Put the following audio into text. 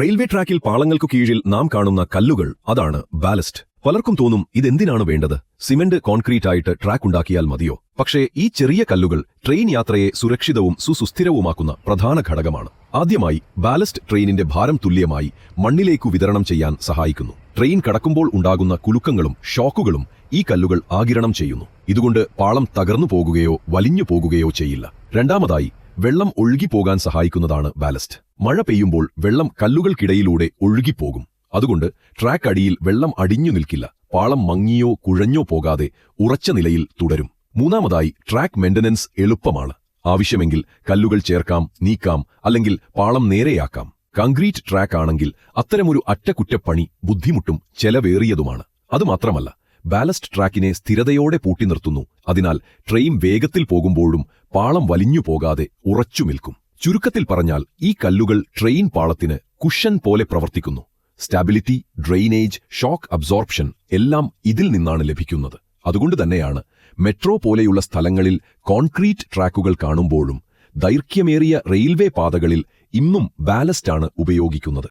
Railway ട്രാക്കിൽ പാളങ്ങൾക്കു കീഴിൽ നാം കാണുന്ന കല്ലുകൾ അതാണ് ബാലസ്റ്റ്. പലർക്കും തോന്നും ഇതെന്തിനാണ് വേണ്ടത്? സിമന്റ് കോൺക്രീറ്റ് ആയിട്ട് ട്രാക്ക് ഉണ്ടാക്കിയാൽ മതിയോ? പക്ഷേ ഈ ചെറിയ കല്ലുകൾ ട്രെയിൻ യാത്രയെ സുരക്ഷിതവും സുസുസ്ഥിരവുമാക്കുന്ന പ്രധാന ഘടകമാണ്. ആദ്യമായി ബാലസ്റ്റ് ട്രെയിനിന്റെ ഭാരം തുല്യമായി മണ്ണിലേക്കു വിതരണം ചെയ്യാൻ സഹായിക്കുന്നു. ട്രെയിൻ കടക്കുമ്പോൾ ഉണ്ടാകുന്ന കുലുക്കങ്ങളും ഷോക്കുകളും ഈ കല്ലുകൾ ആകിരണം ചെയ്യുന്നു. ഇതുകൊണ്ട് പാളം തകർന്നു പോകുകയോ വലിഞ്ഞു പോകുകയോ ചെയ്യില്ല. രണ്ടാമതായി വെള്ളം ഒഴുകിപ്പോകാൻ സഹായിക്കുന്നതാണ് ബാലസ്റ്റ്. മഴ പെയ്യുമ്പോൾ വെള്ളം കല്ലുകൾക്കിടയിലൂടെ ഒഴുകിപ്പോകും. അതുകൊണ്ട് ട്രാക്ക് അടിയിൽ വെള്ളം അടിഞ്ഞു നിൽക്കില്ല. പാളം മങ്ങിയോ കുഴഞ്ഞോ പോകാതെ ഉറച്ച നിലയിൽ തുടരും. മൂന്നാമതായി ട്രാക്ക് മെയിന്റനൻസ് എളുപ്പമാണ്. ആവശ്യമെങ്കിൽ കല്ലുകൾ ചേർക്കാം നീക്കാം അല്ലെങ്കിൽ പാളം നേരെയാക്കാം. കങ്ക്രീറ്റ് ട്രാക്ക് ആണെങ്കിൽ അത്തരമൊരു അറ്റകുറ്റപ്പണി ബുദ്ധിമുട്ടും ചെലവേറിയതുമാണ്. അതുമാത്രമല്ല ബാലസ്റ്റ് ട്രാക്കിനെ സ്ഥിരതയോടെ പൂട്ടി നിർത്തുന്നു. അതിനാൽ ട്രെയിൻ വേഗത്തിൽ പോകുമ്പോഴും പാളം വലിഞ്ഞു പോകാതെ ഉറച്ചു നിൽക്കും. ചുരുക്കത്തിൽ പറഞ്ഞാൽ ഈ കല്ലുകൾ ട്രെയിൻ പാളത്തിന് കുഷൻ പോലെ പ്രവർത്തിക്കുന്നു. സ്റ്റാബിലിറ്റി ഡ്രെയിനേജ് ഷോക്ക് അബ്സോർപ്ഷൻ എല്ലാം ഇതിൽ നിന്നാണ് ലഭിക്കുന്നത്. അതുകൊണ്ട് തന്നെയാണ് മെട്രോ പോലെയുള്ള സ്ഥലങ്ങളിൽ കോൺക്രീറ്റ് ട്രാക്കുകൾ കാണുമ്പോഴും ദൈർഘ്യമേറിയ റെയിൽവേ പാതകളിൽ ഇന്നും ബാലസ്റ്റാണ് ഉപയോഗിക്കുന്നത്.